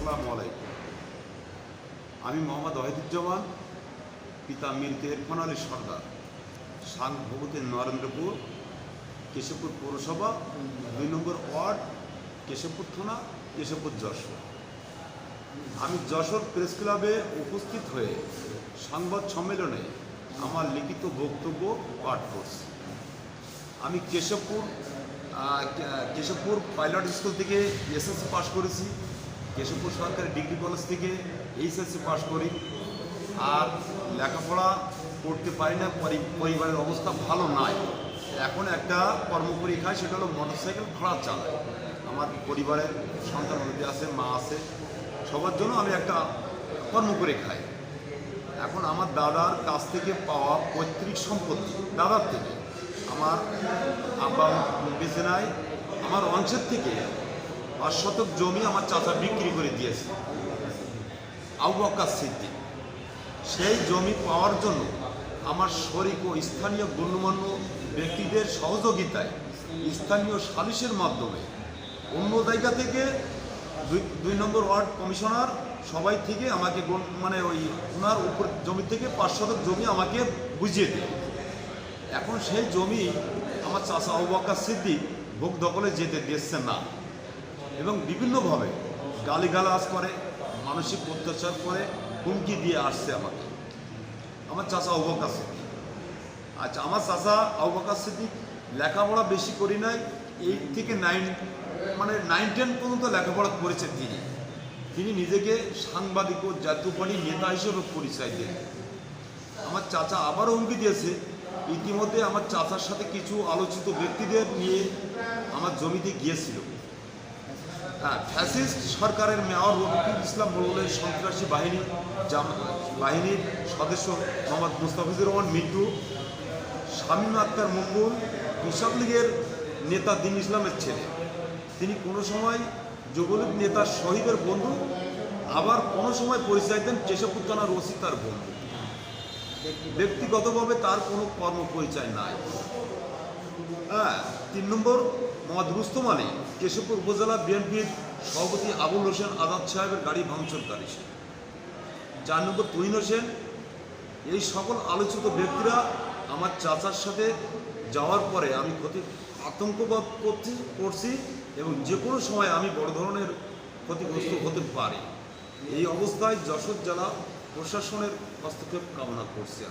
আসসালামু আলাইকুম। আমি মোহাম্মদ ওয়াহিদুজ্জামান, পিতা মীর ইরফান আলী সর্দার সাং ভগতের নরেন্দ্রপুর, কেশবপুর পৌরসভা, দুই নম্বর ওয়ার্ড, কেশবপুর থানা, কেশবপুর যশোর। আমি যশোর প্রেস ক্লাবে উপস্থিত হয়ে সংবাদ সম্মেলনে আমার লিখিত বক্তব্য পাঠ করছি। আমি কেশবপুর কেশবপুর পাইলট স্কুল থেকে এসএসসি পাশ করেছি। কেশবপুর সরকারি ডিগ্রি কলেজ থেকে এইচএসসি পাশ করি। আর লেখাপড়া করতে পারি না পরিবারের অবস্থা ভালো নাই। এখন একটা কর্ম পরীক্ষায় সেটা হলো মোটরসাইকেল ভাড়া চালায়। আমার পরিবারের সন্তান হতে আছে, মা আছে। সবার জন্য আমি একটা কর্ম করে খাই এখন আমার দাদার কাছ থেকে পাওয়া পৈতৃক সম্পত্তি, দাদার থেকে। আমার আব্বা বেঁচে নাই, আমার অংশের থেকে। পাঁচ শতক জমি আমার চাচা বিক্রি করে দিয়েছে। আবু সিদ্দিক। সেই জমি পাওয়ার জন্য আমার শরিক ও স্থানীয় গণ্যমান্য ব্যক্তিদের সহযোগিতায়, স্থানীয় সালিশের মাধ্যমে অন্য জায়গা থেকে দুই দুই নম্বর ওয়ার্ড কমিশনার সবাই থেকে আমাকে মানে ওই ওনার উপর জমি থেকে পাঁচ শতক জমি আমাকে বুঝিয়ে দেয়। এখন সেই জমি আমার চাষা অবাক্কা সিদ্দিক ভোগ দখলে যেতে দিচ্ছে না। এবং বিভিন্নভাবে গালিগালাজ করে, মানসিক অত্যাচার করে, হুমকি দিয়ে আসছে আমাকে। আমার চাষা অবাক্কা সিদ্দিক। আচ্ছা আমার চাষা অবাক্কা সিদ্দিক লেখাপড়া বেশি করি নাই এইট থেকে নাইন মানে নাইন টেন পর্যন্ত লেখাপড়া করেছেন তিনি। তিনি নিজেকে সাংবাদিক ও জাতীয় পার্টির নেতা হিসেবে পরিচয় দেন। আমার চাচা আবারও হুমকি দিয়েছে। ইতিমধ্যে আমার চাচার সাথে কিছু আলোচিত ব্যক্তিদের নিয়ে আমার জমিতে গিয়েছিল। ফ্যাসিস্ট সরকারের মেয়র রফিকুল ইসলাম মোড়লের সন্ত্রাসী বাহিনী বাহিনীর সদস্য মোহাম্মদ মুস্তাফিজুর রহমান মিন্টু, শামীম আক্তার মঙ্গল কৃষক লীগের নেতা দিন ইসলামের ছেলে। তিনি কোনো সময় যুবলীগ নেতা শহীদের বন্ধু, আবার কোনো সময় পরিচয় দেন কেশবপুর থানার ওসি তার বন্ধু। ব্যক্তিগতভাবে তার কোনো কর্ম পরিচয় নাই। হ্যাঁ তিন নম্বর মোহাম্মদ রুস্তম আলী কেশবপুর উপজেলা বিএনপির সভাপতি আবুল হোসেন আজাদ সাহেবের গাড়ি ভাঙচুরকারী সে। চার নম্বর তুহিন হোসেন, এই সকল আলোচিত ব্যক্তিরা আমার চাচার সাথে যাওয়ার পরে আমি ক্ষতি, আতঙ্কবাদ করছি করছি এবং যে কোনো সময় আমি বড় ধরনের ক্ষতিগ্রস্ত হতে পারি এই অবস্থায় যশোর জেলা প্রশাসনের হস্তক্ষেপ কামনা করছি